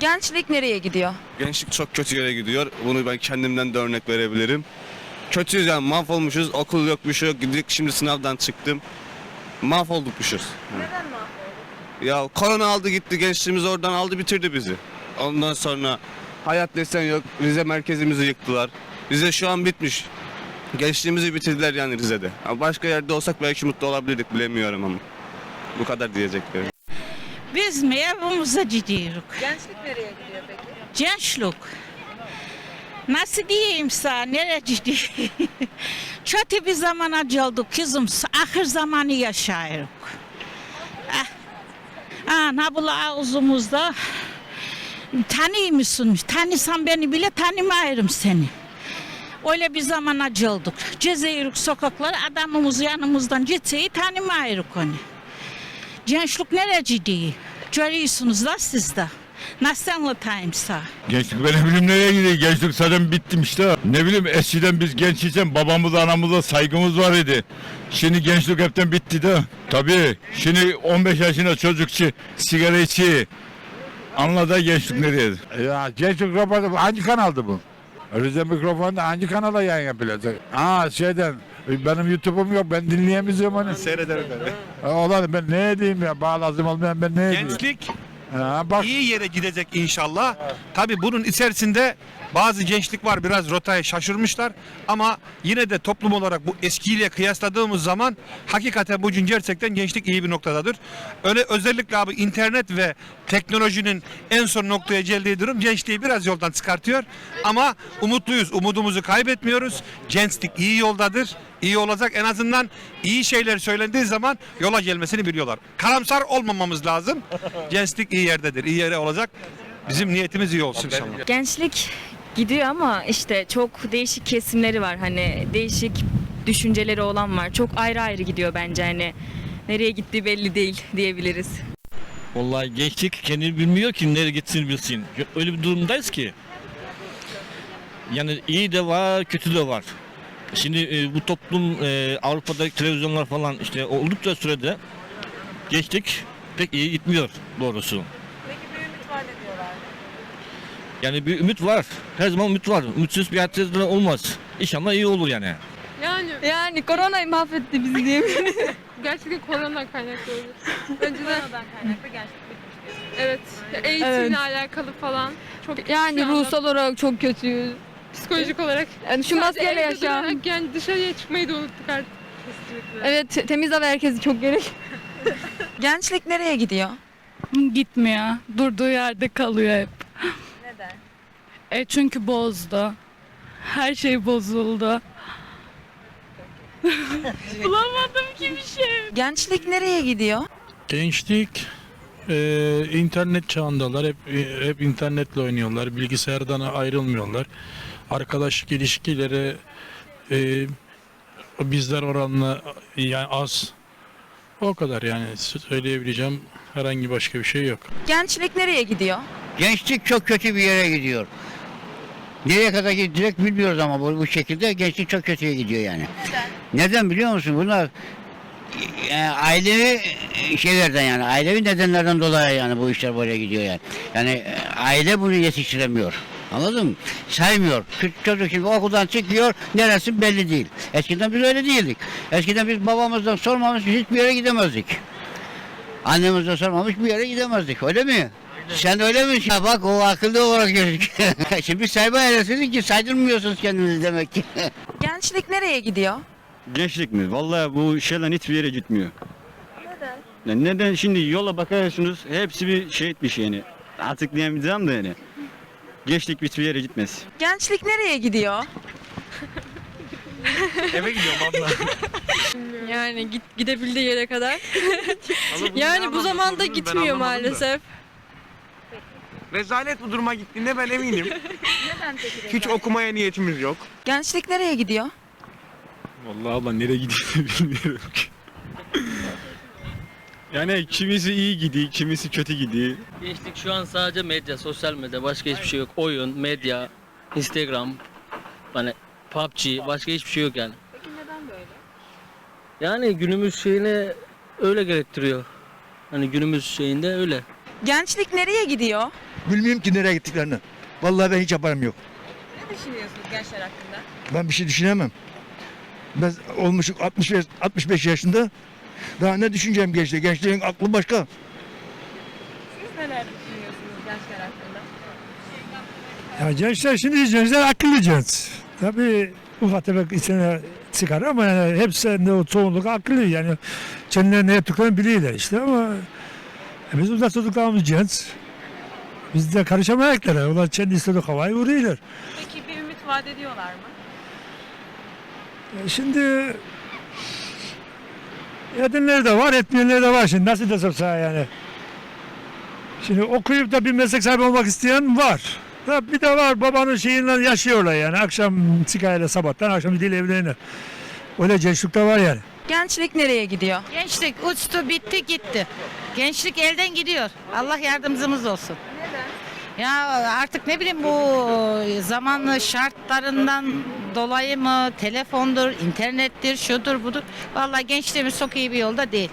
Gençlik nereye gidiyor? Gençlik çok kötü yere gidiyor. Bunu ben kendimden de örnek verebilirim. Kötüyüz yani mahvolmuşuz. Okul yok bir şey yok. Gittik şimdi sınavdan çıktım. Mahvoldukmuşuz. Neden mahvolduk? Ya korona aldı gitti gençliğimiz oradan aldı bitirdi bizi. Ondan sonra hayat desen yok. Rize merkezimizi yıktılar. Rize şu an bitmiş. Gençliğimizi bitirdiler yani Rize'de. Ama başka yerde olsak belki mutlu olabilirdik bilemiyorum ama. Bu kadar diyeceklerim. Biz evimize gidiyoruz? Gençlik nereye gidiyor peki? Gençlik. Nasıl diyeyim sana, nereye gidiyor? Kötü bir zamana geldik kızım, ahir zamanı yaşıyoruz. Ah, ah ne bu ağzımızda? Tanıyor musun? Tanısan beni bile tanımayırım seni. Öyle bir zamana geldik. Cezayirlik sokaklar adamımız yanımızdan geçseyi tanımayırız onu. Gençlik nereye gidiyor? Görüyorsunuz da siz de. Nasıl anlatayım sana? Gençlik ben ne bileyim nereye gidiyor? Gençlik zaten bittim işte. Ne bileyim eskiden biz genç iken babamıza anamıza saygımız var idi. Şimdi gençlik hepten bitti de. Tabii şimdi 15 yaşında çocukçu sigara içi. Anla da gençlik nereye? Ya gençlik robotu hangi kanaldı bu? Rize mikrofonda hangi kanala yayın yapılacak? Aa şeyden benim YouTube'um yok ben dinleyemiyorum onu. Seyrederim ben. Olan ben ne edeyim ya bağlazım olmayan ben ne edeyim? Gençlik Ha, bak iyi yere gidecek inşallah. Tabi bunun içerisinde bazı gençlik var biraz rotaya şaşırmışlar ama yine de toplum olarak bu eskiyle kıyasladığımız zaman hakikaten bugün gerçekten gençlik iyi bir noktadadır. Öyle özellikle abi internet ve teknolojinin en son noktaya geldiği durum gençliği biraz yoldan çıkartıyor ama umutluyuz. Umudumuzu kaybetmiyoruz. Gençlik iyi yoldadır. iyi olacak. En azından iyi şeyler söylendiği zaman yola gelmesini biliyorlar. Karamsar olmamamız lazım. Gençlik iyi yerdedir. iyi yere olacak. Bizim niyetimiz iyi olsun inşallah. Gençlik gidiyor ama işte çok değişik kesimleri var hani değişik düşünceleri olan var. Çok ayrı ayrı gidiyor bence hani nereye gittiği belli değil diyebiliriz. Vallahi gençlik kendini bilmiyor ki nereye gitsin bilsin. Öyle bir durumdayız ki. Yani iyi de var, kötü de var. Şimdi e, bu toplum e, Avrupa'da televizyonlar falan işte oldukça sürede gençlik pek iyi gitmiyor doğrusu. Peki bir ümit var ne diyorlar? Yani bir ümit var. Her zaman ümit var. Ümitsiz bir hayat olmaz. İnşallah iyi olur yani. Yani Yani koronayı mahvetti bizi diyebiliriz. gerçekten korona kaynaklı olur. Önceden Koronadan kaynaklı gençlik bitmiş diyorsun. evet eğitimle alakalı falan çok yani ruhsal olarak çok kötüyüz. psikolojik olarak Yani şu Sadece evde durarak yani dışarıya çıkmayı da unuttuk artık. Kesinlikle. Evet temiz hava herkesi çok gerek. Gençlik nereye gidiyor? Gitmiyor. Durduğu yerde kalıyor hep. E çünkü bozdu. Her şey bozuldu. Bulamadım ki bir şey. Gençlik nereye gidiyor? Gençlik e, internet çağındalar. Hep e, hep internetle oynuyorlar. Bilgisayardan ayrılmıyorlar. Arkadaşlık ilişkileri e, bizler oranla yani az. O kadar yani söyleyebileceğim herhangi başka bir şey yok. Gençlik nereye gidiyor? Gençlik çok kötü bir yere gidiyor. Nereye kadar gidecek bilmiyoruz ama bu, bu şekilde gençlik çok kötüye gidiyor yani. Neden? Neden biliyor musun? Bunlar e, ailevi şeylerden yani ailevi nedenlerden dolayı yani bu işler böyle gidiyor yani. Yani e, aile bunu yetiştiremiyor. Anladın mı? Saymıyor. Çocuk şimdi okuldan çıkıyor, neresi belli değil. Eskiden biz öyle değildik. Eskiden biz babamızdan sormamış hiçbir yere gidemezdik. Annemizden sormamış bir yere gidemezdik. Öyle mi? Sen öyle mi? Ya bak o akıllı olarak gözüküyor. Şimdi biz sahibi ailesiniz ki saydırmıyorsunuz kendinizi demek ki. Gençlik nereye gidiyor? Gençlik mi? Vallahi bu şeyden hiçbir yere gitmiyor. Neden? Neden? Şimdi yola bakıyorsunuz hepsi bir şey etmiş yani. Açıklayamayacağım da yani. Gençlik hiçbir yere gitmez. Gençlik nereye gidiyor? Eve gidiyorum abla. Yani git, gidebildiği yere kadar. yani bu zamanda gitmiyor maalesef. Rezalet bu duruma gittiğinde ben eminim. Neden peki? Hiç okumaya niyetimiz yok. Gençlik nereye gidiyor? Vallahi abla nereye gideceğini bilmiyorum ki. yani kimisi iyi gidiyor, kimisi kötü gidiyor. Gençlik şu an sadece medya, sosyal medya. Başka hiçbir şey yok. Oyun, medya, Instagram, hani PUBG, başka hiçbir şey yok yani. Peki neden böyle? Yani günümüz şeyine öyle gerektiriyor. Hani günümüz şeyinde öyle. Gençlik nereye gidiyor? Bilmiyorum ki nereye gittiklerini. Vallahi ben hiç haberim yok. Ne düşünüyorsunuz gençler hakkında? Ben bir şey düşünemem. Ben olmuşum 65, 65 yaşında. Daha ne düşüneceğim gençliğe? Gençliğin aklı başka. Siz neler düşünüyorsunuz gençler hakkında? Ya gençler şimdi gençler akıllı genç. Tabii ufak tefek içine çıkar ama yani hepsinde o çoğunluk akıllı yani kendileri ne yaptıklarını biliyorlar işte ama e, biz uzak çocuklarımız genç. Biz de karışamayacaklar. Onlar kendi istediği havayı vuruyorlar. Peki bir ümit vaat ediyorlar mı? E, Şimdi edenler de var, etmeyenler de var. Şimdi nasıl desem sana yani. Şimdi okuyup da bir meslek sahibi olmak isteyen var. Da bir de var babanın şeyinden yaşıyorlar yani. Akşam çıkayla sabahtan akşam gidiyor evlerine. Öyle gençlik de var yani. Gençlik nereye gidiyor? Gençlik uçtu bitti gitti. Gençlik elden gidiyor. Allah yardımcımız olsun. Ya artık ne bileyim bu zaman şartlarından dolayı mı telefondur, internettir, şudur budur. Vallahi gençliğimiz çok iyi bir yolda değil.